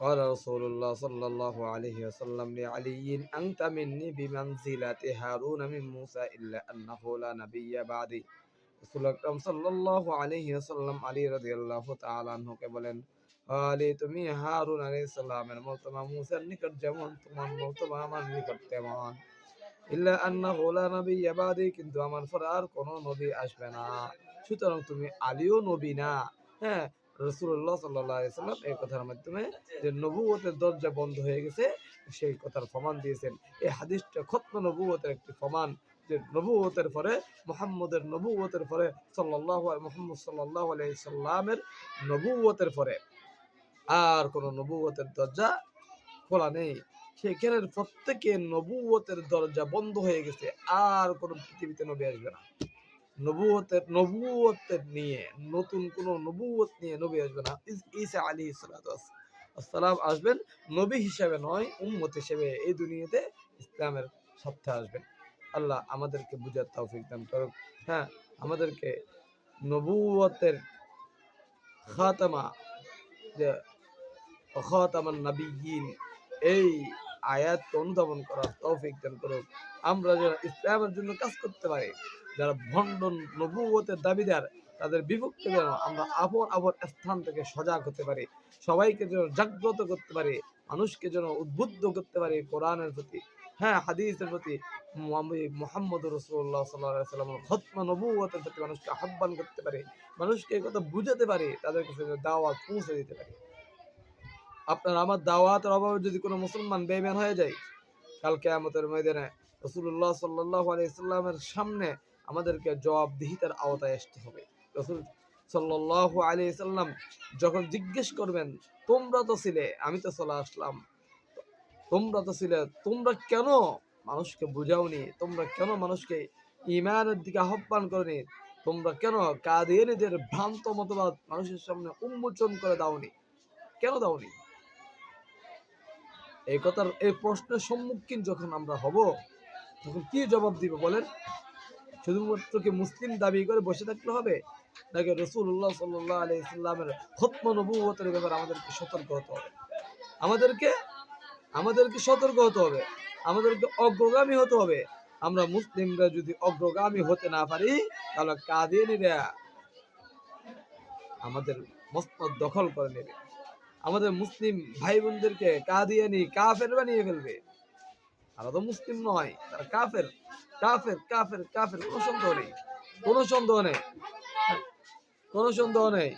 قال رسول الله صلى الله عليه وسلم لعلي أنت مني بمنزلة هارون من موسى إلا أنه لا نبي بعدي রসুল আকরাম সাল্লাল্লাহু আলাইহি ওয়াসাল্লাম আলী রাদিয়াল্লাহু তাআলা আনহুকে বলেন আলী তুমি হারুন আলাইহিস সালামের মর্তবা মুসার নিকট যেমন তোমার মর্তবা আমার নিকট তেমন ইল্লা আন্নাহু লা নাবিয়্যা বাদি কিন্তু আমার পর আর কোনো নবী আসবে না সুতরাং তুমি আলীও নবী না হ্যাঁ রসুল্লাহ সাল্লাহ সাল্লাম এই কথার মাধ্যমে যে নবুয়তের দরজা বন্ধ হয়ে গেছে, সেই কথার প্রমাণ দিয়েছেন। এই হাদিসটা খত্ম নবুয়তের একটি প্রমাণ যে নবুয়তের পরে, মোহাম্মদের নবুয়তের পরে সাল্লাহ মোহাম্মদ সাল্লাহ আলাই সাল্লামের নবুয়তের পরে আর কোন নবুয়তের দরজা খোলা নেই। সেখানের প্রত্যেকে নবুয়তের দরজা বন্ধ হয়ে গেছে, আর কোন পৃথিবীতে নবী আসবে না। নবুয়তের নবুয়তের নিয়ে, নতুন কোন নবুয়ত নিয়ে নবী আসবে না। ঈসা আলী আসসালাম আসবেন নবী হিসাবে নয়, উম্মত হিসেবে এই দুনিয়াতে ইসলামের সপ্তাহে আসবেন। আল্লাহ আমাদেরকে বুঝার তৌফিক দান করুক। হ্যাঁ আমাদেরকে নবুয়তের খাতামা, যে খাতামান নবীন এই আয়াতকে অনুধাবন করার তৌফিক দান করুক। আমরা যারা ইসলামের জন্য কাজ করতে পারি। যারা ভণ্ড নবুয়তের দাবিদার, তাদের বিপক্ষে যেন আমরা আপন আপন স্থান থেকে সজাগ হতে পারি, সবাইকে যেন জাগ্রত করতে পারি, মানুষকে যেন উদ্বুদ্ধ করতে পারি কোরআনের প্রতি। হ্যাঁ হাদিসের প্রতি মোহাম্মদ রসুল্লাহ সাল্লাহ সাল্লামের খতমা নবুয়তের প্রতি মানুষকে আহ্বান করতে পারি, মানুষকে এই কথা বুঝাতে পারি, তাদের কাছে দাওয়াত পৌঁছে দিতে পারি। আপনার আমার দাওয়াতের অভাবে যদি কোনো মুসলমান বেইমান হয়ে যায় কালকে কেয়ামতের ময়দানে রসুল্লাহ সাল্লাহ আলাইসাল্লামের সামনে আমাদেরকে জবাবদিহিতার আওতায় আসতে হবে। রসুল সাল্লাহ আলি সাল্লাম যখন জিজ্ঞেস করবেন, তোমরা তো ছিলে? আমি তো চলে আসলাম। তোমরা তো ছিলে, তোমরা কেন মানুষকে বুঝাওনি? তোমরা কেন মানুষকে ইমানের দিকে আহ্বান করনি? তোমরা কেন কাদিয়ানিদের ভ্রান্ত মতবাদ মানুষের সামনে উন্মোচন করে দাওনি? কেন দাওনি? এই কথার, এই প্রশ্নের সম্মুখীন যখন আমরা হব, তখন কি জবাব দিব বলেন? শুধুমাত্র কি মুসলিম দাবি করে বসে থাকলে হবে? নাকি রসুল্লাহ সাল্লাহ আলি ইসলামের খত্ম নবুয়তের ব্যাপারে আমাদেরকে সতর্ক হতে হবে? আমাদেরকে আমাদেরকে সতর্ক হতে হবে। আমাদেরকে অগ্রগামী হতে হবে। আমরা মুসলিমরা যদি অগ্রগামী হতে না পারি, তাহলে কাদিয়ানিরা আমাদের মস্তদ দখল করে নেবে। আমাদের মুসলিম ভাই বোনদেরকে কাদিয়ানি কাফের বানিয়ে ফেলবে। তারা তো মুসলিম নয়, তারা কাফের। কাফের কাফের কাফের, কোনো সন্দেহ নেই। কোনো সন্দেহ নেই। কোনো সন্দেহ নেই।